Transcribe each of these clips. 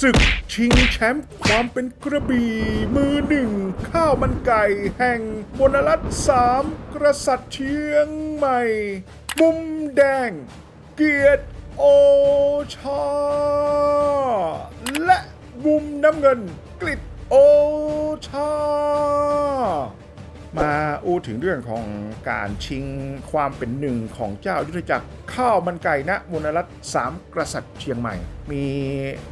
ศึก ชิงแชมป์ความเป็นกระบี่มือหนึ่ง ข้าวมันไก่แห่งบนรัฐสามกษัตริย์เชียงใหม่ มุมแดง เกียรติโอชา และมุมน้ำเงินกลิตโอชา มาอู้ถึงเรื่องของการชิงความเป็นหนึ่งของเจ้ายุทธจักรข้าวมันไก่ณมนรัฐสามกษัตริย์เชียงใหม่ มี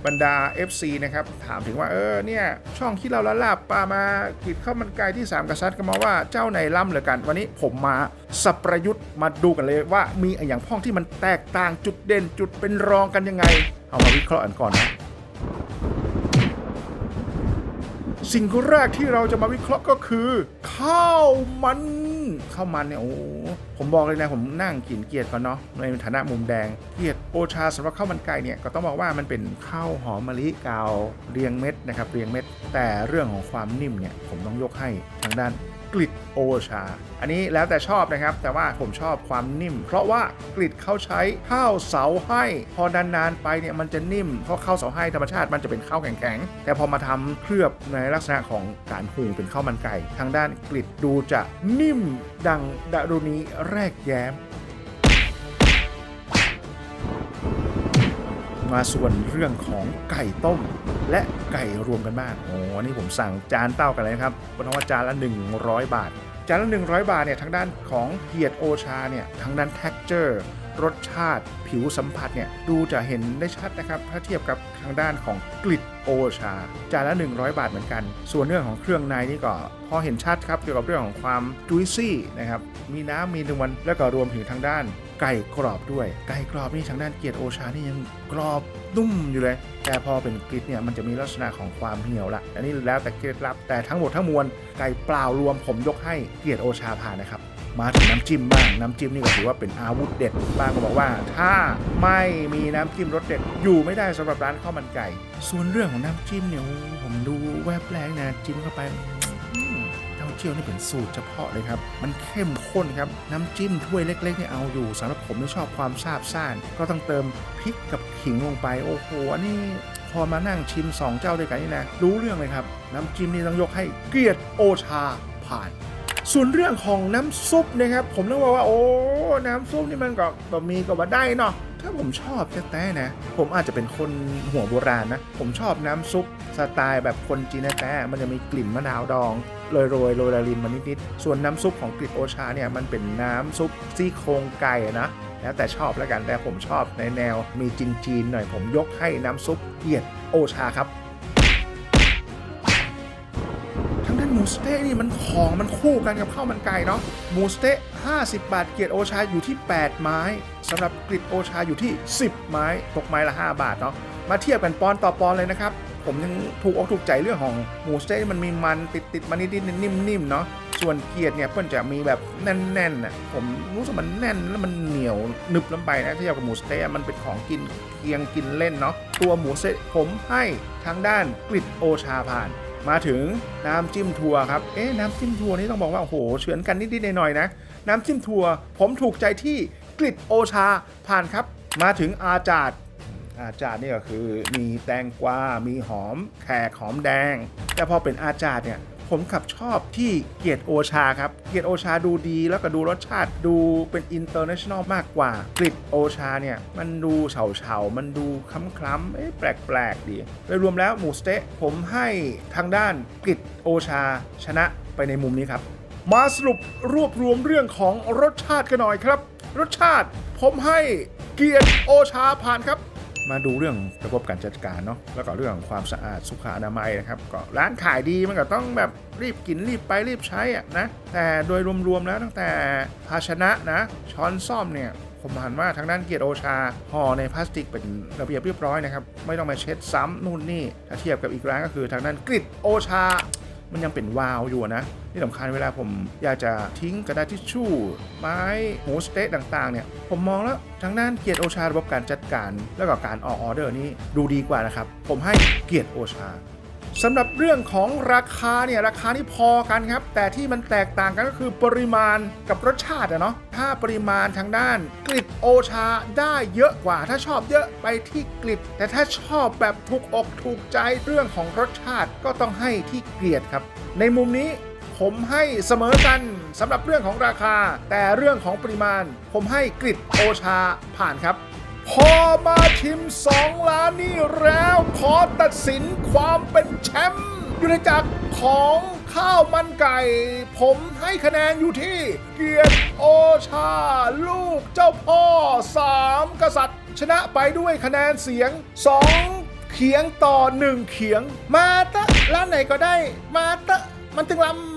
บรรดา FC นะครับ ถามถึงว่าเออเนี่ย ช่องที่เราละลาบปามากิดข้าวมันไก่ที่ 3 กษัตริย์กันมาว่าเจ้าไหนล่ำเหลือกัน วันนี้ผมมาสับประยุทธ์มาดูกันเลยว่ามีอย่างพ้องที่มันแตกต่างจุดเด่นจุดเป็นรองกันยังไง เอามาวิเคราะห์กันก่อนนะสิ่งแรกที่เราจะมาวิเคราะห์ก็คือ ข้าวมันข้าวมันเนี่ยโอ้ผมบอกเลยนะผมนั่งกินเกียรติก่อนเนาะในฐานะมุมแดงเกียรติโอชาสำหรับข้าวมันไก่เนี่ยก็ต้องบอกว่ามันเป็นข้าวหอมมะลิกาวเรียงเม็ดนะครับเรียงเม็ด แต่เรื่องของความนิ่มเนี่ยผมต้องยกให้ทางด้านกลิดโอชา อันนี้แล้วแต่ชอบนะครับ แต่ว่าผมชอบความนิ่ม เพราะว่ากลิดเขาใช้ข้าวเสาให้ พอนานๆไปเนี่ยมันจะนิ่ม เพราะข้าวเสาให้ธรรมชาติมันจะเป็นข้าวแข็งๆ แต่พอมาทำเคลือบในลักษณะของการหุงเป็นข้าวมันไก่ ทางด้านกลิดดูจะนิ่มดังดารุณีแรกแย้ม มาส่วนเรื่องของไก่ต้ม และไก่รวมกันบ้างโอ้นี่ผมสั่งจานเต้ากันเลยนะครับบนว่าจานละ 100 บาท จานละ 100 บาทเนี่ยทางด้านของเกียรติโอชาเนี่ยทางด้าน texture รสชาติผิวสัมผัสเนี่ยดูจะเห็นได้ชัดนะครับถ้าเทียบกับทางด้านของกลิดโอชา จานละ 100 บาทเหมือนกัน ส่วนเรื่องของเครื่องในนี่ก็พอเห็นชัดครับเกี่ยวกับเรื่องของความจุยซี่นะครับมีน้ำมีนวลแล้วก็รวมถึงทางด้าน ไก่กรอบด้วย ไก่กรอบนี่ทางด้านเกียรติโอชานี่ยังกรอบนุ่มอยู่เลย แต่พอเป็นกริดเนี่ยมันจะมีลักษณะของความเหี่ยวละอันนี้แล้วแต่เคล็ดลับแต่ทั้งหมดทั้งมวลไก่เปล่ารวมผมยกให้เกียรติโอชาผ่านนะครับมาถึงน้ำจิ้มบ้างน้ำจิ้มนี่ก็ถือว่าเป็นอาวุธเด็ดบ้างก็บอกว่า ถ้าไม่มีน้ำจิ้มรสเด็ดอยู่ไม่ได้สำหรับร้านข้าวมันไก่ ส่วนเรื่องของน้ำจิ้มเนี่ยผมดูแวบแรกนะจิ้มเข้าไป เจียวนี่เป็นสูตรเฉพาะเลยครับ มันเข้มข้นครับ น้ำจิ้มถ้วยเล็กๆเนี่เอาอยู่สำหรับผมที่ชอบความซาบซ่าน ก็ต้องเติมพริกกับขิงลงไป โอ้โห อันนี้พอมานั่งชิม 2 เจ้าด้วยกันนี่นะ รู้เรื่องเลยครับ น้ำจิ้มนี่ต้องยกให้เกียรติโอชาผ่าน ส่วนเรื่องของน้ำซุปนะครับ ผมต้องบอกว่าโอ้ น้ำซุปนี่มันก็บะมีก็บะได้เนาะถ้าผมชอบแต้ๆนะ ผมอาจจะเป็นคนหัวโบราณนะ ผมชอบน้ำซุปสไตล์แบบคนจีนแต้มันจะมีกลิ่นมะนาวดองโรยโรยโรยลาลินมานิดๆส่วนน้ำซุปของกริดโอชาเนี่ยมันเป็นน้ำซุปซี่โครงไก่นะแล้วแต่ชอบแล้วกันแต่ผมชอบในแนวมีจีนๆหน่อยผมยกให้น้ำซุปเกียรติโอชาครับ สเต๊ะนี่มันของมันคู่กันกับข้าวมันไก่เนาะหมูสเต๊ะ50 บาท เกียรติโอชาอยู่ที่ 8 ไม้สำหรับกริดโอชาอยู่ที่ 10 ไม้ ตกไม้ละ 5 บาทเนาะมาเทียบกันปอนต่อปอนเลยนะครับ ผมยังถูกอกถูกใจเรื่องของหมูสเต๊ะมันมีมันติดติดมันนิดๆนิ่มๆเนาะส่วนเกียรติเนี่ยเพิ่นจะมีแบบแน่นๆน่ะผมรู้สึกมันแน่นแล้วมันเหนียวหนึบลงไปนะเทียบกับหมูสเต๊ะมันเป็นของกินเคียงกินเล่นเนาะตัวหมูสเต๊ะผมให้ทางด้านกริดโอชาผ่าน มาถึงน้ำจิ้มทัวร์ครับ เอ๊ะน้ำจิ้มทัวร์นี่ต้องบอกว่า โอ้โหเฉือนกันนิดๆหน่อยๆนะ น้ำจิ้มทัวร์ผมถูกใจที่กลิดโอชาผ่านครับ มาถึงอาจาดอาจาดนี่ก็คือมีแตงกวา มีหอม แขกหอมแดง แต่พอเป็นอาจาดเนี่ย ผมขับชอบที่เกียรติโอชาครับ เกียรติโอชาดูดีแล้วก็ดูรสชาติดูเป็นอินเตอร์เนชั่นแนลมากกว่ากริดโอชาเนี่ย มันดูเฉาเฉาๆมันดูคล้ำๆเอ๊ะแปลกๆดีโดยรวมแล้วหมูสเต๊ะผมให้ทางด้านกริดโอชาชนะไปในมุมนี้ครับ มาสรุปรวบรวมเรื่องของรสชาติกันหน่อยครับ รสชาติผมให้เกียรติโอชาผ่านครับ มาดูเรื่องระบบการจัดการเนาะแล้วก็เรื่องของความสะอาดสุขอนามัยนะครับก็ร้านขายดีมันก็ต้องแบบรีบกินรีบไปรีบใช้อะนะแต่โดยรวมๆแล้วตั้งแต่ภาชนะนะช้อนซ่อมเนี่ยผมหันว่าทางด้านเกียรติโอชาห่อในพลาสติกเป็นระเบียบเรียบร้อยนะครับไม่ต้องมาเช็ดซ้ำนู่นนี่ถ้าเทียบกับอีกร้านก็คือทางด้านกริดโอชา มันยังเป็นวาวอยู่นะที่สำคัญเวลาผมอยากจะทิ้งกระดาษทิชชู่ ไม้หมูสเต๊ะต่างๆเนี่ยผมมองแล้วทางด้านเกียรติโอชาระบบการจัดการ แล้วก็การออกออเดอร์นี้ดูดีกว่านะครับผมให้เกียรติโอชา สำหรับเรื่องของราคาเนี่ยราคานี่พอกันครับ แต่ที่มันแตกต่างกันก็คือปริมาณกับรสชาติอะเนาะถ้าปริมาณทางด้านกลิดโอชาได้เยอะกว่า ถ้าชอบเยอะไปที่กลิดแต่ถ้าชอบแบบถูกอกถูกใจเรื่องของรสชาติก็ต้องให้ที่เกลียดครับ ในมุมนี้ผมให้เสมอกันสำหรับเรื่องของราคา แต่เรื่องของปริมาณ ผมให้กริดโอชาผ่านครับ พอมาชิม2ล้านนี่แล้ว ขอตัดสินความเป็นแชมป์อยู่ในจักรของข้าวมันไก่ ผมให้คะแนนอยู่ที่เกียรติโอชา ลูกเจ้าพ่อ3กษัตริย์ ชนะไปด้วยคะแนนเสียง2เขียงต่อ1เขียง มาตะร้านไหนก็ได้ มาตะมันถึงลำ